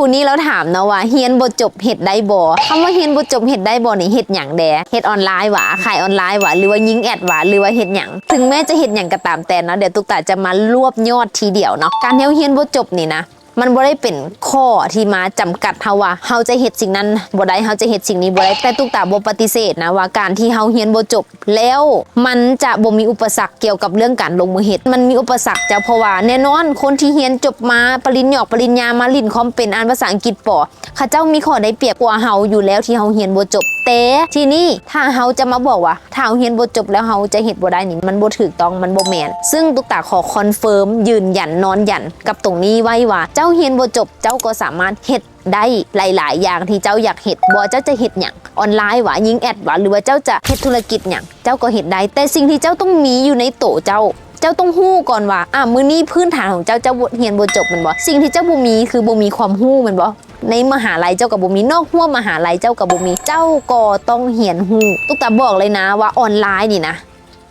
ผู้นี้เราถามเนาะว่าเฮียนบ่จบเฮ็ดได้บ่คำว่าเฮียนบ่จบเฮ็ดได้บ่นี่เฮ็ดหยังแดเฮ็ดออนไลน์หวะขายออนไลน์หวะหรือว่ายิงแอดหวะหรือว่าเฮ็ดหยังถึงแม้จะเฮ็ดหยังก็ตามแต่เนาะเดี๋ยวตุ๊กตาจะมารวบยอดทีเดียวเนาะการที่ยวเฮียนบ่จบนี่นะ มันบ่ได้เป็นข้อที่มาจำกัดเฮาว่าเฮาจะเฮ็ดสิ่งนั้นบ่ได้เฮาจะเฮ็ดสิ่งนี้บ่ได้แต่ตุกตาบ่ปฏิเสธนะว่าการที่เฮาเรียนบ่จบแล้วมันจะบ่มีอุปสรรคเกี่ยวกับเรื่องการลงมือเฮ็ดมันมีอุปสรรคจ้ะเพราะว่าแน่นอนคนที่เรียนจบมาปริญญาปริญญามาลิ้นคอมเป็นอ่านภาษาอังกฤษป่อเขาเจ้ามีข้อได้เปรียบกว่าเฮาอยู่แล้วที่เฮาเรียนบ่จบ แต่ที่นี่ถ้าเฮาจะมาบอกว่าถ้าเฮาเรียนบ่จบแล้วเฮาจะเฮ็ดบ่ได้นี่มันบ่ถูกต้องมันบ่แม่นซึ่งตุ๊กตาขอคอนเฟิร์มยืนยันนอนยันกับตรงนี้ไว้ว่า เจ้าเรียนบ่จบเจ้าก็สามารถเฮ็ดได้หลาย ๆ อย่างที่เจ้าอยากเฮ็ดบ่เจ้าจะเฮ็ดหยังออนไลน์หวะยิงแอดหวะหรือว่าเจ้าจะเฮ็ดธุรกิจหยังเจ้าก็เฮ็ดได้ แต่สิ่งที่เจ้าต้องมีอยู่ในโตเจ้า เจ้าต้องฮู้ก่อนว่าอะมือนี้พื้นฐานของเจ้าเจ้าบ่เรียนบ่จบมันบ่สิ่งที่เจ้าบ่มีคือบ่มีความฮู้มันบ่ ในมหาลัยเจ้ากับบ่มีนอกหัวมหาลัยเจ้ากับบ่มีเจ้าก็ต้องเรียนฮู้ตุ๊กตาบอกเลยนะว่าออนไลน์นี่นะ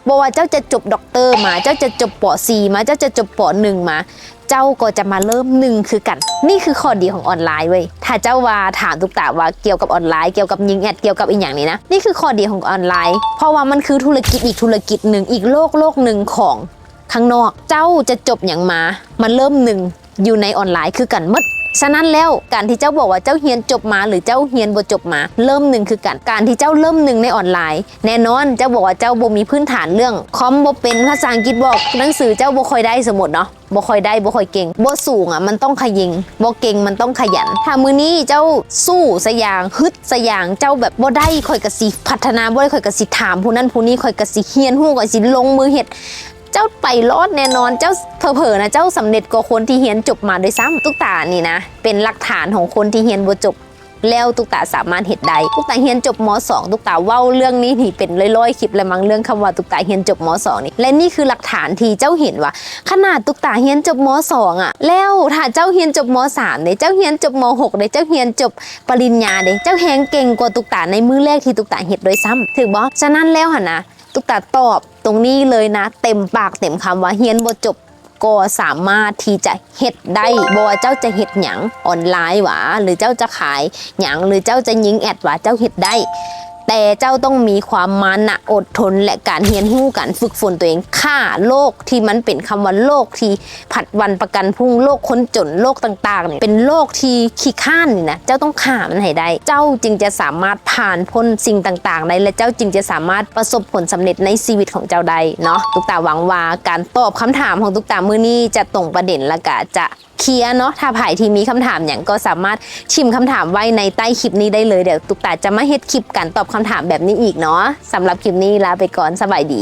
บ่ว่าเจ้าจะจบด็อกเตอร์มา เจ้าจะจบป .4 มา เจ้าจะจบป .1 มา เจ้าก็จะมาเริ่มหนึ่งคือกัน นี่คือข้อดีของออนไลน์เว้ย ถ้าเจ้าว่าถามตุกตาว่าเกี่ยวกับออนไลน์ เกี่ยวกับยิงแอด เกี่ยวกับอีกอย่างนี้นะ นี่คือข้อดีของออนไลน์ เพราะว่ามันคือธุรกิจอีกธุรกิจหนึ่ง อีกโลกโลกหนึ่งของข้างนอก เจ้าจะจบอย่างมา มันเริ่มหนึ่งอยู่ในออนไลน์คือกันมด ฉะนั้นแล้วการที่เจ้าบอกว่าเจ้าเฮียนจบมา หรือเจ้าเฮียนบ่จบมา เริ่มหนึ่งคือกันการที่เจ้าเริ่มหนึ่งในออนไลน์ แน่นอนเจ้าบอกว่าเจ้าบ่มีพื้นฐานเรื่องคอมบ่เป็นภาษาอังกฤษบอกหนังสือเจ้าบ่ค่อยได้สมมติเนาะบ่ค่อยได้บ่ค่อยเก่งบ่สูงอะมันต้องขยิงบ่เก่งมันต้องขยันถ้ามือนี้เจ้าสู้สยางฮึดสยางเจ้าแบบบ่ได้ค่อยกระสิพัฒนาบ่ได้ค่อยกระสิถามผู้นั้นผู้นี้ค่อยกระสิเฮียนฮู้ก็สิลงมือเฮ็ด เจ้าไปรอดแน่นอนเจ้าเผลอๆนะเจ้าสำเร็จกว่าคนที่เฮียนจบมาด้วยซ้ำตุ๊กตานี่นะ เป็นหลักฐานของคนที่เฮียนบ่จบแล้วตุกตาสามารถเห็ดได้ตุกตาเฮียนจบม .2 ตุกตาเว้าเรื่องนี้นี่เป็นร้อยๆคลิปแล้วมั้งเรื่องคำว่าตุกตาเฮียนจบม .2 นี่และนี่คือหลักฐานที่เจ้าเห็นว่า ขนาดตุกตาเฮียนจบม .2 อะ แล้วถ้าเจ้าเฮียนจบม .3 เนี่ยเจ้าเฮียนจบม .6 เนี่ยเจ้าเฮียนจบปริญญาเนี่ยเจ้าแฮงเก่งกว่าตุกตาในมือแรกที่ตุกตาเห็ดโดวยซ้ำถึงบอฉะนั้นแล้วหั่นนะ ตุ๊กตาตอบตรงนี้เลยนะ เต็มปากเต็มคำว่าเฮียนบ่จบก็สามารถที่จะเฮ็ดได้บ่ว่าเจ้าจะเฮ็ดหยังออนไลน์หวาหรือเจ้าจะขายหยังหรือเจ้าจะยิงแอดหวาเจ้าเฮ็ดได้ แต่เจ้าต้องมีความมานะอดทน และการเรียนรู้การฝึกฝนตัวเองฆ่าโลกที่มันเป็นคำว่าโลกที่ผัดวันประกันพรุ่งโลกคนจนโลกต่างๆเนี่ยเป็นโลกที่ขี้ข้านนี่นะเจ้าต้องฆ่ามันให้ได้ เจ้าจึงจะสามารถผ่านพ้นสิ่งต่างๆได้และเจ้าจึงจะสามารถประสบผลสำเร็จในชีวิตของเจ้าได้เนาะตุกตาหวังว่าการตอบคำถามของตุกตามือนี้จะตรงประเด็นและก็จะ เคลียร์เนาะถ้าไผ่ที่มีคำถามอย่างก็สามารถชิมคำถามไว้ในใต้คลิปนี้ได้เลยเดี๋ยวตุกตาจะมาเฮ็ดคลิปการตอบคำถามแบบนี้อีกเนาะสำหรับคลิปนี้ลาไปก่อนสบายดี